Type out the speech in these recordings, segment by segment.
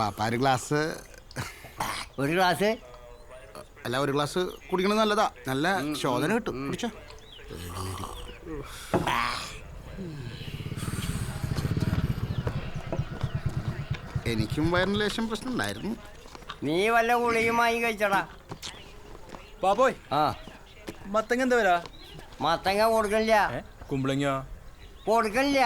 പാപ്പ ഒരു ഗ്ലാസ്. ഒരു ഗ്ലാസ്? അല്ല ഒരു ഗ്ലാസ് കുടിക്കണത് നല്ലതാ. നല്ല ശോധന കിട്ടും. കുടിച്ചോ? എനിക്കും വയറിന് ലേശം പ്രശ്നം ഉണ്ടായിരുന്നു നീ വല്ല ഗുളികയുമായി കഴിച്ചടാ. പാപ്പോയ് ആ. മത്തങ്ങ എന്താ വരാ? മത്തങ്ങ കൊടുക്കണില്ല. കുമ്പളങ്ങ കൊടുക്കണില്ല.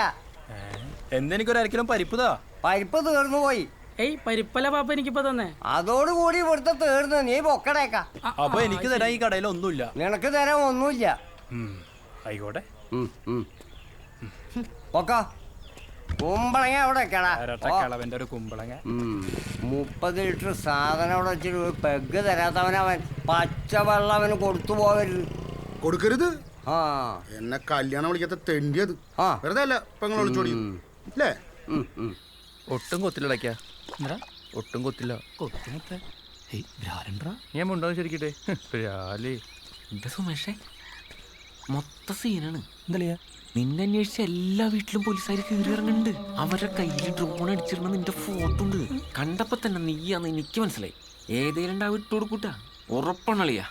എന്തെനിക്കൊരു അരക്കിലും പരിപ്പുതാ പരിപ്പ് തീർന്നു പോയി. ഏയ് പരിപ്പല പാപ്പ എനിക്കിപ്പോ തന്നെ. അതോടുകൂടി ഇവിടുത്തെ തീർന്നു. നീ പൊക്കടേക്ക. അപ്പൊ എനിക്ക് തരാൻ ഈ കടയിൽ ഒന്നുമില്ല. നിനക്ക് തരാൻ ഒന്നുമില്ല. ആയിക്കോട്ടെ. പൊക്ക. കുമ്പളങ്ങ അവിടെ കിളവന്റെ ഒരു കുമ്പളങ്ങ. മുപ്പത് ലിറ്റർ സാധനം അവിടെ വെച്ചിട്ട് ഒരു പെഗ് തരാത്തവനവൻ പച്ചവെള്ളം അവന് കൊടുത്തു പോകരുത് കൊടുക്കരുത്? ആ. എന്നെ കല്യാണം വിളിക്കാത്ത തെണ്ടിയത്. ആ. വെറുതെ അല്ല പെങ്ങൾ വിളിച്ചോടി. അല്ലേ. ഒട്ടും കൊത്തില്ലടയ്ക്ക ഒട്ടും കൊത്തില്ല. ഞാൻ മുണ്ടോ ശരിക്കട്ടെ രാലേ എന്താ സുമേഷേ? മൊത്ത സീനാണ്. എന്തല്ലയാ നിന്നെ അന്വേഷിച്ച എല്ലാ വീട്ടിലും പോലീസുകാർ കയറി ഇറങ്ങുന്നുണ്ട് അവരുടെ കയ്യിൽ ഡ്രോൺ അടിച്ചിരുന്ന നിന്റെ ഫോട്ടോ ഉണ്ട്. കണ്ടപ്പോ തന്നെ നീയാന്ന് എനിക്ക് മനസ്സിലായി. ഏതേലും ആ ഇട്ട് കൊടുക്കൂട്ടാ. ഉറപ്പാണളിയാ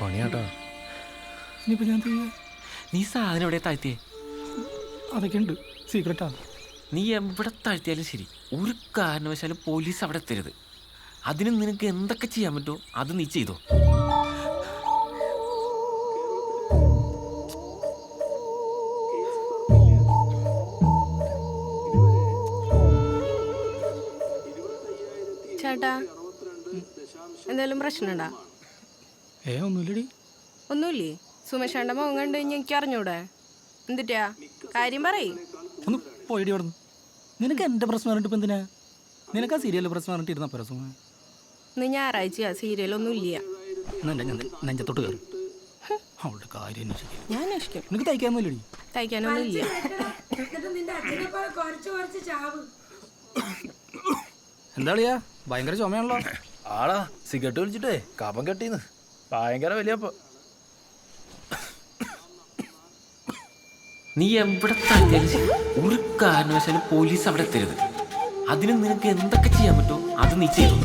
പണിയാട്ടാ? നീ സാധനം എവിടെ താഴ്ത്തിയേ? അതൊക്കെ ഉണ്ട്. സീക്രട്ടാ നീ എവിടെ താഴ്ത്തിയാലും ശരി. ഒരു കാരണവശാലും പോലീസ് അവിടെ എത്തരുത്. അതിന് നിനക്ക് എന്തൊക്കെ ചെയ്യാൻ പറ്റുമോ അത് നീ ചെയ്തോ. ചേട്ടാ എന്തെങ്കിലും പ്രശ്നമുണ്ടാ? ഏ ഒന്നുമില്ലടി. ഒന്നുമില്ലേ? സുമേഷേണ്ട മുഖം കണ്ടു കഴിഞ്ഞാൽ എനിക്ക് അറിഞ്ഞൂടെ എന്തിട്ടാ? കാര്യം പറയ്. ഒന്ന് പോയിടി അവിടെ നിനക്ക് എന്റെ പ്രശ്നം പറഞ്ഞിട്ട് ഇപ്പൊ എന്തിനാ? നിനക്ക് ആ സീരിയൽ പ്രശ്നം പറഞ്ഞിട്ട് ഇരുന്ന പോരാ സുമ? ഇന്ന് സീരിയൽ സീരിയലൊന്നും ഇല്ല. എന്നാ എന്റെ ഞാൻ നെഞ്ചത്തോട്ട് കയറി. അവളുടെ കാര്യം അന്വേഷിക്കാം. ഞാൻ അന്വേഷിക്കും. നിനക്ക് തയ്ക്കാന്നല്ലടി തയ്ക്കാനൊന്നും ഇല്ല. എന്താളിയാ? ഭയങ്കര ചുമയാണല്ലോ. ആളാ സിഗരറ്റ് വലിച്ചിട്ടേ കപം കെട്ടിന്ന്. ഭയങ്കര വലിയപ്പോ. നീ എവിടെ താഴ്ത്തിയാലും ശരി ഒരു കാരണവശാലും പോലീസ് അവിടെ എത്തരുത് അതിന് നിനക്ക് എന്തൊക്കെ ചെയ്യാൻ പറ്റുമോ അത് നീ ചെയ്തു?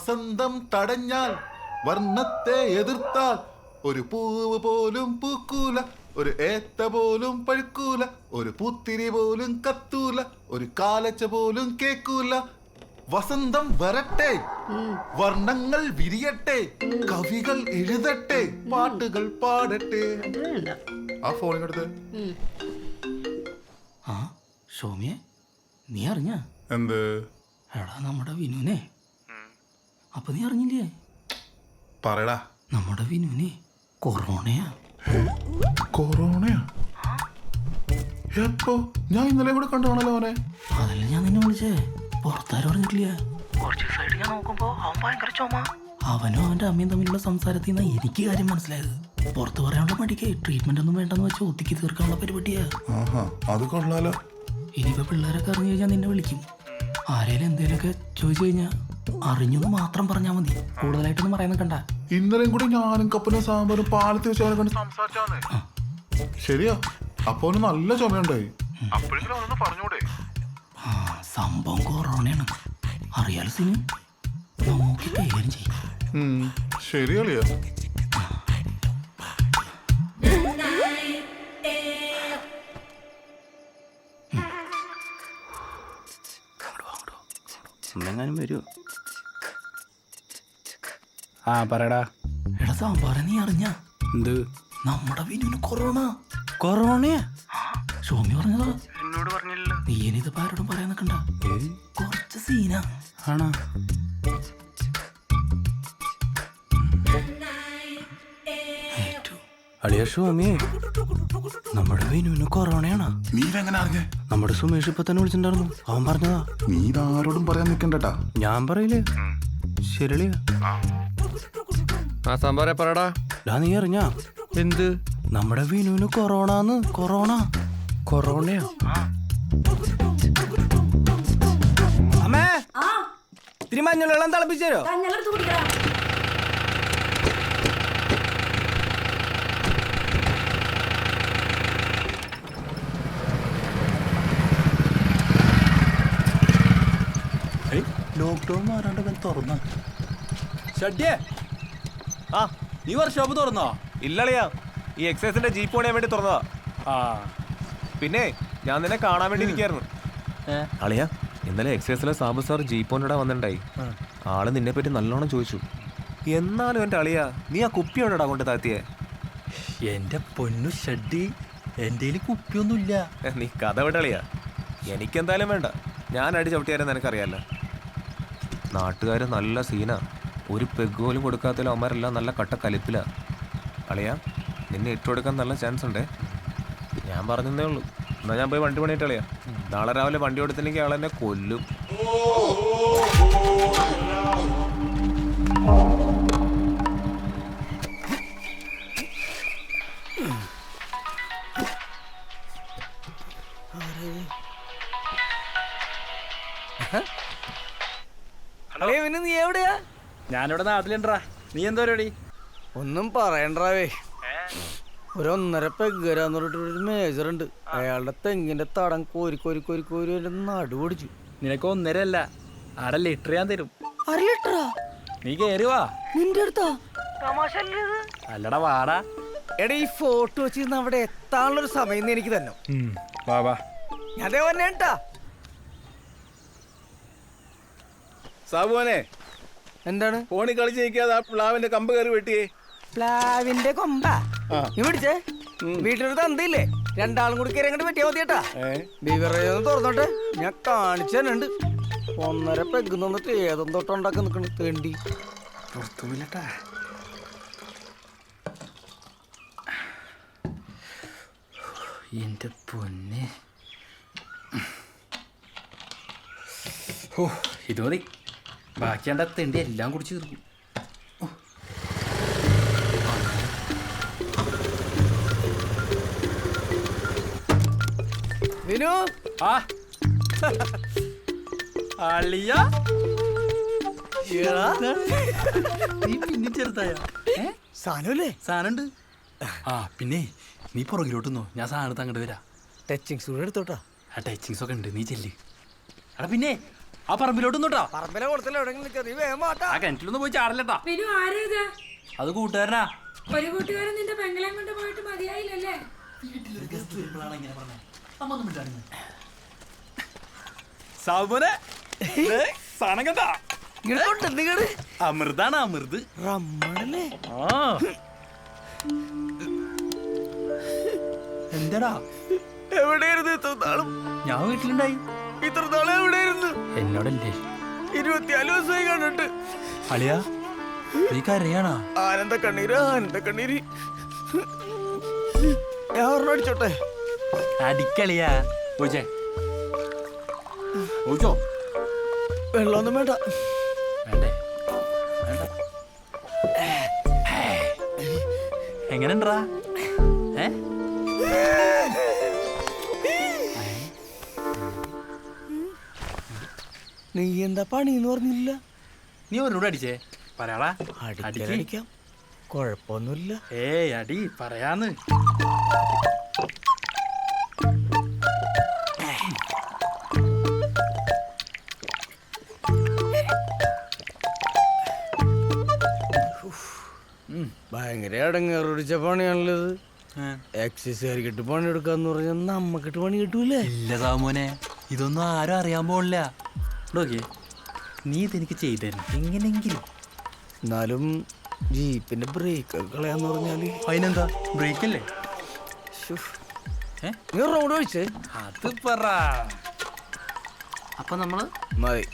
വസന്തം തടഞ്ഞാൽ വർണത്തെ എതിർത്താൽ ഒരു പൂവ് പോലും പൂക്കൂല ഒരു ഏത്ത പോലും പഴുക്കൂല ഒരു പൂത്തിരി പോലും കത്തൂല ഒരു കാലച്ച പോലും കേക്കൂല. വസന്തം വരട്ടെ വർണങ്ങൾ വിരിയട്ടെ കവികൾ എഴുതട്ടെ പാട്ടുകൾ പാടട്ടെ. ആ ഫോണിനടുത്ത് ആ ഷോമിയെ നീ അറിഞ്ഞ? എന്ത്? എടാ നമ്മുടെ വിനുനെ. അപ്പൊ നീ അറിഞ്ഞില്ലേ? പറയടാ. നമ്മുടെ വിനുനെ കൊറോണയാ. കൊറോണയാ? എപ്പോ? ഞാൻ ഇന്നലെ കൂടെ കണ്ടാണല്ലോ അവനെ. അതല്ല ഞാൻ നിന്നെ വിളിച്ചേ? പുറത്താരും അറിഞ്ഞിട്ടില്ല. കുറച്ച് ദിവസമായിട്ട് ഞാൻ നോക്കുമ്പോ അവൻ ഭയങ്കര ചുമ. അവനും അവന്റെ അമ്മയും തമ്മിലുള്ള സംസാരത്തിൽ നിന്ന് എനിക്ക് കാര്യം മനസ്സിലായത്. പുറത്ത് പറയാനുള്ള മടിക്ക് ട്രീറ്റ്മെന്റ് ഒന്നും വേണ്ടെന്ന് വെച്ച് ഒതുക്കി തീർക്കാനുള്ള പരിപാടിയാ. ആഹാ അത് കൊള്ളാലോ. ഇനിയിപ്പോ പിള്ളേരൊക്കെ അറിഞ്ഞു കഴിഞ്ഞാൽ നിന്നെ വിളിക്കും. ആരേലും എന്തേലൊക്കെ ചോദിച്ചു കഴിഞ്ഞാൽ അറിഞ്ഞെന്ന് മാത്രം പറഞ്ഞാൽ മതി. കൂടുതലായിട്ടൊന്നും പറയാൻ നിൽക്കണ്ട ഇന്നലെയും കൂടി ഞാനും കപ്പലും സാമ്പാറും പാലത്ത് വെച്ച് അവനെ കൊണ്ട് സംസാരിച്ചാണ് ശരിയാ. അപ്പൊ അവന് നല്ല ചുമയുണ്ടായി. അപ്പോഴെങ്കിലും അവനൊന്ന് പറഞ്ഞൂടെ? ആ സംഭവം കൊറോണയാണ്. അറിയാലോ സിനി? നമുക്ക് കൈകാര്യം ചെയ്യും. ഉം, ശരി കളിയാ എന്നെങ്ങാനും വരുമോ ആ പറയടാ. എടാ സാമ്പാറ നീ അറിഞ്ഞ? എന്ത്? നമ്മുടെ വിനുവിന് കൊറോണ. കൊറോണയാ? സോമി പറഞ്ഞതാ. എന്നോട് പറഞ്ഞില്ല നീ ഇനിത് ആരോടും പറയാൻ നിൽക്കണ്ട കുറച്ച് സീനാ. ആണോ? അളിയ സ്വാമിയെ നമ്മുടെ വിനുവിന് കൊറോണയാണോ? നീ എങ്ങനെ അറിഞ്ഞേ? നമ്മുടെ സുമേഷ് ഇപ്പൊ തന്നെ വിളിച്ചിട്ടുണ്ടായിരുന്നു. അവൻ പറഞ്ഞതാ. നീ ഇതാരോടും പറയാൻ നിൽക്കണ്ടട്ടാ ഞാൻ പറയില്ലേ? ശരിളിയാ ആ സാമ്പാറെ പറടാ. ഡാ നീ അറിഞ്ഞാ? എന്ത്? നമ്മുടെ വിനുവിന് കൊറോണന്ന് കൊറോണ. കൊറോണയോ? അമ്മേ! ഇത്തിരി മഞ്ഞളെല്ലാം തിളപ്പിച്ചോ ലോക്ക്ഡൗൺ മാറാണ്ട് തുറന്ന. ഷഡ്യേ ആ നീ ഷോപ്പ് തുറന്നോ? ഇല്ലളിയാ ഈ എക്സൈസിന്റെ ജീപ്പ് പണിയാൻ വേണ്ടി തുറന്നതാ. ആ. പിന്നെ ഞാൻ നിന്നെ കാണാൻ വേണ്ടി ഇരിക്കായിരുന്നു. അളിയാ ഇന്നലെ എക്സൈസിലെ സാബു സാർ ജീപ്പ് കൊണ്ടിടാൻ വന്നിട്ടുണ്ടായി. ആൾ നിന്നെ പറ്റി നല്ലോണം ചോദിച്ചു. എന്നാലും എന്റെ അളിയാ നീ ആ കുപ്പി എവിടെടാ കൊണ്ട് താത്തിയേ? എന്റെ പൊന്നു ഷഡ്ഡി എന്റെ കുപ്പിയൊന്നുമില്ല. ഏ, നീ കഥ വിടളിയാ എനിക്കെന്തായാലും വേണ്ട. ഞാൻ അടി ചവിട്ടിയാലും നിനക്കറിയാലോ. നാട്ടുകാർ നല്ല സീനാ. ഒരു പെഗ് പോലും കൊടുക്കാത്തതിൽ അവന്മാരെല്ലാം നല്ല കട്ട കലിപ്പിലാണ് അളിയാ നിന്നെ ഇട്ടുകൊടുക്കാൻ നല്ല ചാൻസ് ഉണ്ടേ. ഞാൻ പറഞ്ഞതേ ഉള്ളൂ. എന്നാൽ ഞാൻ പോയി വണ്ടി പണിയിട്ട് കളിയാ നാളെ രാവിലെ വണ്ടി കൊടുത്തില്ലെങ്കിൽ ആളെന്നെ കൊല്ലും. നീ എവിടെയാ? ഞാനിവിടെ നാട്ടിലുണ്ടാ. നീ എന്താ പരിപാടി ഒന്നും പറയണ്ടാവേ. ഒരു ഒന്നര പെഗ്ഗരാന്ന് പറഞ്ഞിട്ട് ഒരു മേജർ ഉണ്ട് അയാളുടെ തെങ്ങിന്റെ തടം കോരി കോരി കോരി കോരി എന്റെ നടു പിടിച്ചു നിനക്ക് ഒന്നര അല്ല അര ലിറ്റർ ഞാൻ തരും. അര ലിറ്ററാ? നീ കേറി വാ. നിന്റെ അടുത്താ? അല്ലടാ വാടാ. എടാ ഈ ഫോട്ടോ വെച്ചിരുന്ന് അവിടെ എത്താനുള്ള ഒരു സമയം എനിക്ക് തന്നെ. വാ വാ. ഞാൻ അതേ തന്നെ കേട്ടാ സാബുവനെ എന്താണ്? ഫോണിൽ കളിച്ച് നിൽക്കാതെ ആ പ്ലാവിന്റെ കമ്പ് കയറി വെട്ടിയേ. പ്ലാവിന്റെ കൊമ്പ. പിടിച്ചേ? വീട്ടിലൊരു തന്തയില്ലേ? രണ്ടാളും കൂടി കയറി അങ്ങോട്ട് പറ്റിയാ മതി കേട്ടാ ഒന്ന് തുറന്നോട്ടെ. ഞാൻ കാണിച്ചു തന്നുണ്ട് ഒന്നര പെഗ് നിന്നിട്ട് ഏതും തൊട്ടുണ്ടാക്കി നിൽക്കണ തേണ്ടി. പുറത്തുമില്ലട്ടാ. എന്റെ പൊന്നെ. ഓ ഇത് മതി. ബാക്കി എന്റെ തെണ്ടി എല്ലാം കുടിച്ച് തീർക്കും. വിനു? ആ. അളിയ. നീ പിന്നെ ചെറുതായ. സാധനമല്ലേ സാധനമുണ്ട് ആ പിന്നെ നീ പുറകിലോട്ടുന്നോ ഞാൻ സാധനത്ത് അങ്ങോട്ട് വരാം. ടച്ചിങ് സൂട് എടുത്തോട്ടാ. ആ ടച്ചിങ്സ് ഒക്കെ ഉണ്ട്. നീ ചെല്ല്. അട പിന്നെ ആ പറമ്പിലോട്ടൊന്നോട്ടാ പറമ്പിലെ കൊടുത്തല്ലോ എവിടെയെങ്കിലും നിൽക്കാം നീ വേഗം മാട്ടാ ആ കിണറ്റിലൊന്നും പോയി ചാടില്ലട്ടാ. വിനു ആരേതാ അത് കൂട്ടുകാരനാ. ഒരു കൂട്ടുകാരൻ നിന്റെ പെങ്ങളെയും കൊണ്ട് പോയിട്ട് മതിയായില്ലല്ലേ? സാബുനെ സാധനം കേട്ടാ ഇങ്ങോട്ട് നിങ്ങട് അമൃതാണ് അമൃത്. റമ്മണല്ലേ? ആ. എന്താടാ? എവിടെയായിരുന്നു ഞാൻ വീട്ടിലുണ്ടായി. ഇത്ര നാളെ എവിടെയായിരുന്നു എന്നോടല്ലേ? ഇരുപത്തിനാല് ദിവസമായി കണ്ടിട്ട്. അളിയാ നീ കരയാണാ? ആനന്ദ കണ്ണീര് ആനന്ദ കണ്ണീര്. ഞാൻ ഒരെണ്ണം അടിച്ചോട്ടെ? അടിക്കളിയാ പൂജേ. പൂജോ? വെള്ളമൊന്നും വേണ്ട. വേണ്ടേ? വേണ്ട. എങ്ങനെണ്ടാ ഏ? നീ എന്താ പണി എന്ന് പറഞ്ഞില്ല? നീ ഒരു അടിച്ചേ. പറയാടാ. അടിക്ക്. അടിക്കാം. കുഴപ്പമൊന്നുമില്ല. ഏയ് അടി പറയാന്ന്. ഭയങ്കര അടങ്ങേറിച്ച പണിയാണല്ലത് എക്സസൈസുകാരിക്കിട്ട് പണിയെടുക്കാന്ന് പറഞ്ഞാൽ നമ്മക്കിട്ട് പണി കിട്ടൂലേ? ഇല്ല സാമോനെ ഇതൊന്നും ആരും അറിയാൻ പോണില്ല. നോക്കിയേ. നീ ഇതെനിക്ക് ചെയ്തു തരണം എങ്ങനെങ്കിലും. എന്നാലും ജീപ്പിന്റെ ബ്രേക്ക് കളയാന്ന് പറഞ്ഞാൽ. അതിനെന്താ? ബ്രേക്ക് അല്ലേ. നീ റോഡ് ഒഴിച്ചേ അത് പറ. അപ്പൊ നമ്മൾ മതി.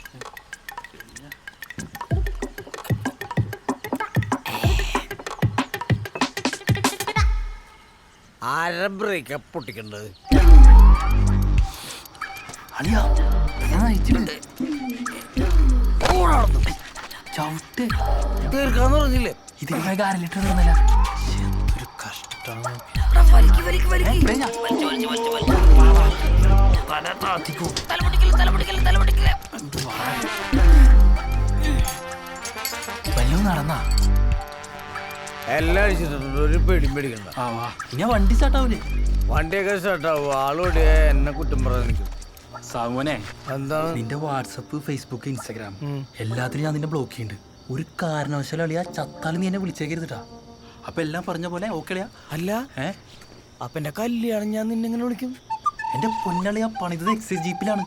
ആരെ ബ്രേക്ക് പൊട്ടിക്കേണ്ടത്? അളിയാ ഞാൻ ചവിട്ട് തീർക്കാന്ന് പറഞ്ഞില്ലേ ഇതിന് പോയ അര ലിറ്റർ തീർന്നില്ല എന്തൊരു കഷ്ടം വല്ലതും നടന്നാ എല്ലാം അടിച്ചിട്ടുണ്ട് ഒരു പേടിയും പേടിക്കണ്ട. ആ വണ്ടി സ്റ്റാർട്ടാവൂലേ വണ്ടിയൊക്കെ സ്റ്റാർട്ടാവും ആളോടെ എന്നെ കുറ്റം പറയാൻ നിൽക്കും. സാമോനെ എന്താണ്? നിന്റെ വാട്സപ്പ് ഫേസ്ബുക്ക് ഇൻസ്റ്റാഗ്രാം എല്ലാത്തിനും ഞാൻ നിന്നെ ബ്ലോക്ക് ചെയ്യുന്നുണ്ട് ഒരു കാരണവശാലും അളിയാ ചത്താലും നീ എന്നെ വിളിച്ചേക്കരുതട്ടാ. അപ്പൊ എല്ലാം പറഞ്ഞ പോലെ ഓക്കെ അളിയാ. അല്ല ഏ? അപ്പൊ എന്റെ കല്യാണം ഞാൻ നിന്നെ എങ്ങനെ വിളിക്കും? എന്റെ പൊന്നളിയാ പണിതത് എക്സൈസ് ജീപ്പിലാണ്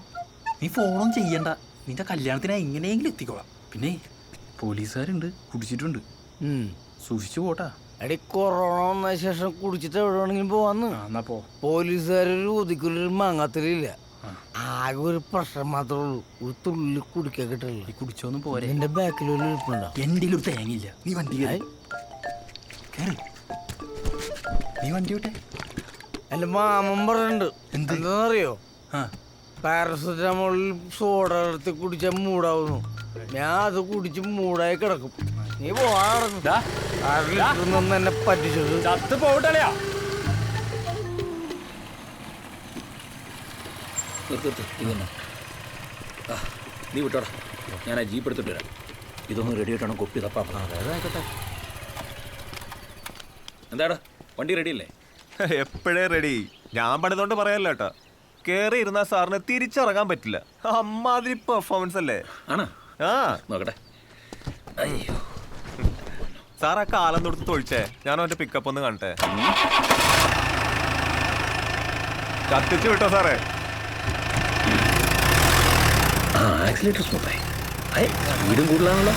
നീ ഫോണും ചെയ്യണ്ട. നിന്റെ കല്യാണത്തിന് എങ്ങനെയെങ്കിലും എത്തിക്കോളാം. പിന്നെ പോലീസുകാരുണ്ട് കുടിച്ചിട്ടുണ്ട്. സൂക്ഷിച്ചു പോട്ടാ. എടി കൊറോണ വന്ന ശേഷം കുടിച്ചിട്ട് എവിടെ വേണമെങ്കിലും പോവാന്ന് എന്നാ പോ. പോലീസുകാരൊരു ഒതുക്കൊരു മാങ്ങാത്തലില്ല. ആകെ ഒരു പ്രശ്നം മാത്രമേ ഉള്ളൂ. ഒരു തുള്ളി കുടിക്കാൻ കിട്ടില്ല നീ കുടിച്ചോന്നും പോരെ. എന്റെ ബാക്കിൽ ഒരു ഇരിപ്പുണ്ടോ ഒരു തേങ്ങയില്ല. നീ വണ്ടി കയറി. കയറി. നീ വണ്ടി വിട്ടെ. എന്റെ മാമൻ പറഞ്ഞിട്ടുണ്ട്. എന്ത്? എന്താണെന്നറിയോ ആ. പാരസെറ്റമോളിൽ സോഡ എടുത്ത് കുടിച്ചാൽ മൂടാവുന്നു. ഞാൻ അത് കുടിച്ച് മൂടായി കിടക്കും. നീ പോവാ ഡാ, എന്നെ പറ്റിച്ചത്. ചത്ത് പോവട്ടളിയാ നീ വിട്ടോടാ. ഞാൻ ആ ജീപ്പ് എടുത്തിട്ട് വരാം. ഇതൊന്നും റെഡി ആയിട്ടാണ് കൊപ്പി തപ്പാ? അതായിക്കോട്ടെ എന്താടാ വണ്ടി റെഡി അല്ലേ? എപ്പോഴേ റെഡി ഞാൻ പണിതുകൊണ്ട് പറയല്ല കേട്ടോ. കയറി ഇരുന്ന സാറിന് തിരിച്ചിറങ്ങാൻ പറ്റില്ല. അമ്മാതിരി പെർഫോമൻസ് അല്ലേ? ആണോ? ആ. നോക്കട്ടെ. അയ്യോ. സാർ ആ കാലം തൊടുത്ത് തൊഴിച്ചേ. ഞാൻ അവന്റെ പിക്കപ്പ് ഒന്ന് കാണട്ടെ. കത്തിച്ചു വിട്ടോ സാറേ. ആ ആക്സിലേറ്റർ സ്മൂത്തായി അയ്യ സ്പീഡും കൂടുതലാണല്ലോ.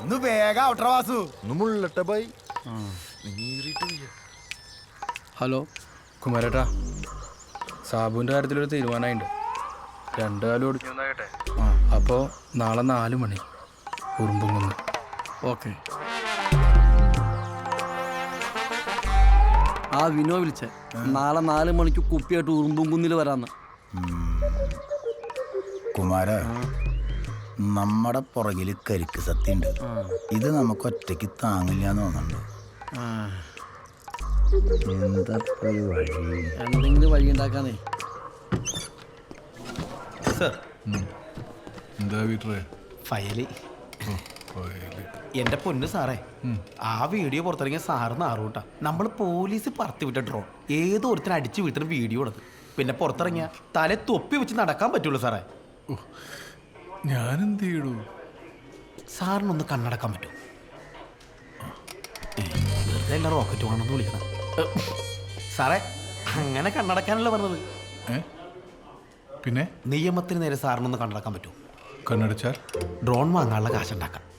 ഒന്ന് വേഗം ഔട്ടർ വാസു. ഹലോ. കുമാരേട്ടാ സാബുവിന്റെ കാര്യത്തിലൊരു തീരുമാനമായിട്ടുണ്ട് രണ്ടു കാലം ഓടിച്ചു ആ അപ്പോൾ നാളെ നാല് മണി. ഉറുമ്പുങ്ങുന്ന് ഓക്കെ. ആ വിനോ വിളിച്ച. നാളെ നാല് മണിക്ക് കുപ്പിയായിട്ട് ഉറുമ്പും കുന്നിൽ വരാന്ന് കുമാര നമ്മുടെ പുറകിൽ കരിക്ക് സത്യണ്ട്. ഇത് നമുക്ക് ഒറ്റയ്ക്ക് താങ്ങില്ല എന്ന് തോന്നുന്നുണ്ട് എന്താ വഴി? എന്തെങ്കിലും വഴി ഉണ്ടാക്കാനേ. എന്താ വീട്ടറേ ഫയൽ. എന്റെ പൊന്ന് സാറേ ആ വീഡിയോ പുറത്തിറങ്ങിയ സാറ് നാറൂട്ടാ നമ്മൾ പോലീസ് പറത്തി വിട്ട ഡ്രോൺ ഏതോ ഒരുത്തരം അടിച്ചു വീട്ടിന് വീഡിയോ ഉള്ളത്. പിന്നെ പുറത്തിറങ്ങിയ തല തൊപ്പി വെച്ച് നടക്കാൻ പറ്റുള്ളൂ സാറേ. ഞാൻ എന്ത് ചെയ്യടൂ സാറിനൊന്ന് കണ്ണടക്കാൻ പറ്റും. വെറുതെ അല്ല റോക്കറ്റ് വേണമെന്ന് വിളിക്കണം. സാറേ അങ്ങനെ കണ്ണടക്കാനല്ല പറഞ്ഞത്. പിന്നെ? നിയമത്തിന് നേരെ സാറിനൊന്ന് കണ്ണടക്കാൻ പറ്റും. കണ്ണടച്ചാൽ ഡ്രോൺ വാങ്ങാനുള്ള കാശുണ്ടാക്കാം.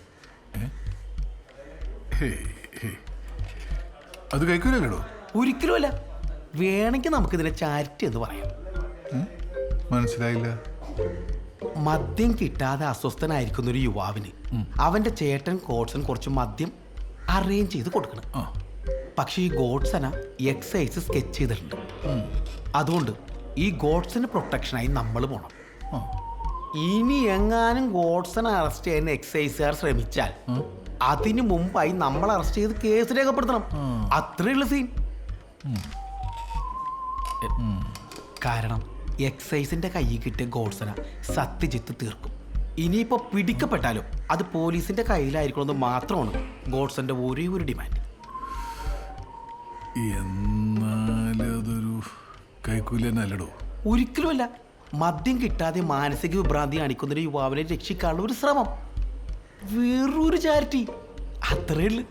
അത് കഴിക്കൂലോ ഒരിക്കലും അല്ല വേണമെങ്കിൽ നമുക്കിതിനെ ചാരിറ്റി എന്ന് പറയാം. മനസ്സിലായില്ല. മദ്യം കിട്ടാതെ അസ്വസ്ഥനായിരിക്കുന്ന ഒരു യുവാവിന് അവന്റെ ചേട്ടൻ ഗോഡ്സൺ കുറച്ച് മദ്യം അറേഞ്ച് ചെയ്ത് കൊടുക്കണം. പക്ഷെ ഈ ഗോഡ്സന എക്സൈസ് സ്കെച്ച് ചെയ്തിട്ടുണ്ട്. അതുകൊണ്ട് ഈ ഗോഡ്സന് പ്രൊട്ടക്ഷനായി നമ്മൾ പോണം. ആ. ഇനി എങ്ങാനും ഗോഡ്സനെ അറസ്റ്റ് ചെയ്യാൻ എക്സൈസുകാർ ശ്രമിച്ചാൽ അതിനു മുമ്പായി നമ്മൾ അറസ്റ്റ് ചെയ്ത് കേസ് രേഖപ്പെടുത്തണം. അത്രയുള്ള സീൻ കാരണം എക്സൈസിന്റെ കയ്യിൽ കിട്ടിയ ഗോഡ്സന സത്യജിത്ത് തീർക്കും. ഇനിയിപ്പോ പിടിക്കപ്പെട്ടാലും അത് പോലീസിന്റെ കയ്യിലായിരിക്കണമെന്ന് മാത്രമാണ് ഗോഡ്സന്റെ ഒരേ ഒരു ഡിമാൻഡ് എന്നാലും അതൊരു കൈക്കൂലന്നല്ലടോ ഒരിക്കലുമല്ല. മദ്യം കിട്ടാതെ മാനസിക വിഭ്രാന്തി കാണിക്കുന്ന ഒരു യുവാവിനെ രക്ഷിക്കാനുള്ള ഒരു ശ്രമം. വേറൊരു ചാരിറ്റി അത്രേ ഉള്ളു.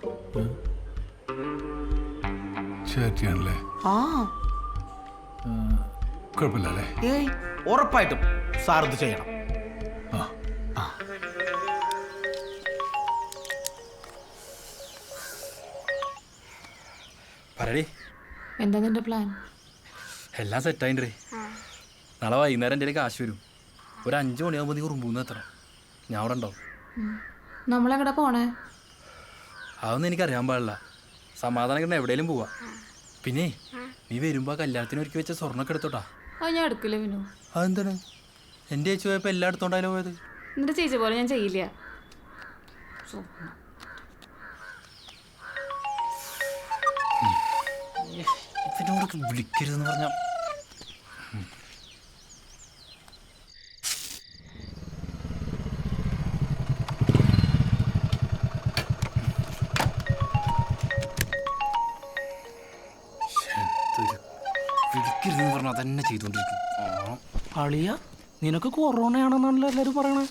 ചാറ്റിയാണല്ലേ ആ. ഏയ്. ഉറപ്പായിട്ടും സാർ ഇത് ചെയ്യണം. എന്താ നിന്റെ പ്ലാൻ എല്ലാം സെറ്റ് സെറ്റായിട്ടുണ്ട് നാളെ വൈകുന്നേരം എന്റെ കാശ് വരും. ഒരു അഞ്ച് മണിയാകുമ്പോൾ നീ ഉറുമ്പൂന്ന് എത്ര ഞാൻ അവിടെ ഉണ്ടാവും. നമ്മളെങ്ങടെ പോണേ? അതൊന്നും എനിക്കറിയാൻ പാടില്ല. സമാധാനം കിട്ടണം എവിടെയെങ്കിലും പോവാ. പിന്നെ നീ വരുമ്പോ കല്യാണത്തിന് ഒരുക്കി വെച്ച സ്വർണൊക്കെ എടുത്തോട്ടാ. അത് ഞാൻ എടുക്കില്ല വിനു. അതെന്താണ്? എന്റെ ചേച്ചി പോയപ്പോൾ എല്ലാം എടുത്തോണ്ടായാലും പോയത്? എന്നിട്ട് ചേച്ചി പോലെ ഞാൻ ചെയ്യില്ല. വിളിക്കരുതെന്ന് പറഞ്ഞാൽ തന്നെ ചെയ്തുകൊണ്ടിരിക്കും. അളിയ നിനക്ക് കൊറോണയാണെന്നാണല്ലോ എല്ലാരും പറയണേ?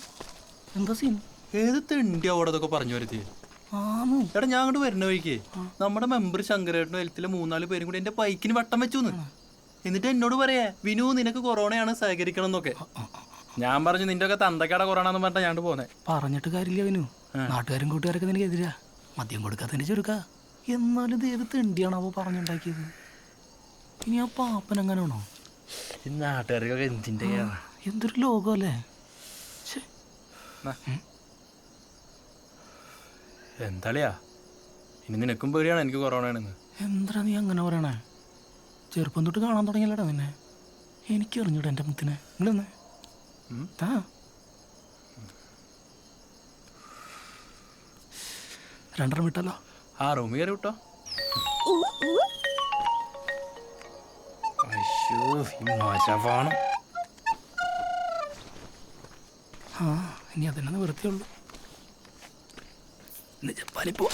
എന്താ സീൻ ഏത് തെണ്ടി അവിടെ ഇതൊക്കെ പറഞ്ഞു വരുത്തി എടാ ഞാൻ അങ്ങോട്ട് വരുന്ന വഴിക്ക്. നമ്മുടെ മെമ്പർ ശങ്കരേട്ടനും എൽത്തിലെ മൂന്നാൽ പേരും കൂടി എന്റെ ബൈക്കിന് വട്ടം വെച്ചു എന്നിട്ട് എന്നോട് പറയാ വിനു നിനക്ക് കൊറോണയാണ് സഹകരിക്കണം എന്നൊക്കെ ഞാൻ പറഞ്ഞു നിന്റെ ഒക്കെ തന്തക്കാട കൊറോണ എന്ന് പറഞ്ഞാ ഞാൻ പോന്നെ. പറഞ്ഞിട്ട് കാര്യമില്ല വിനു. നാട്ടുകാരും കൂട്ടുകാരൊക്കെ നിനക്ക് എതിരാ. മദ്യം കൊടുക്കാത്തതിന് ചുരുക്ക. എന്നാലും ഇത് ഏത് തെണ്ടിയാണാവോ പറഞ്ഞുണ്ടാക്കിയത്? ഇനി ആ പാപ്പൻ എങ്ങനെയാണോ? ഈ നാട്ടുകാർക്കൊക്കെ എന്തിന്റെ എന്തൊരു ലോകമല്ലേ. എന്താളിയാ? ഇനി നിനക്കും പേടിയാണ് എനിക്ക് കൊറോണയാണെന്ന് എന്താ നീ അങ്ങനെ പറയണേ? ചെറുപ്പം തൊട്ട് കാണാൻ തുടങ്ങിയല്ലടാ നിന്നെ. എനിക്ക് അറിഞ്ഞൂടാ എന്റെ മുത്തിനെ. നിങ്ങളെന്ന്? താ. രണ്ടെണ്ണം വിട്ടല്ലോ. ആ റൂമിൽ കയറി വിട്ടോ. മജവാണ് ആ ഇനി അതിനെ നിവൃത്തിയുള്ളൂ ജപ്പാനിപ്പോ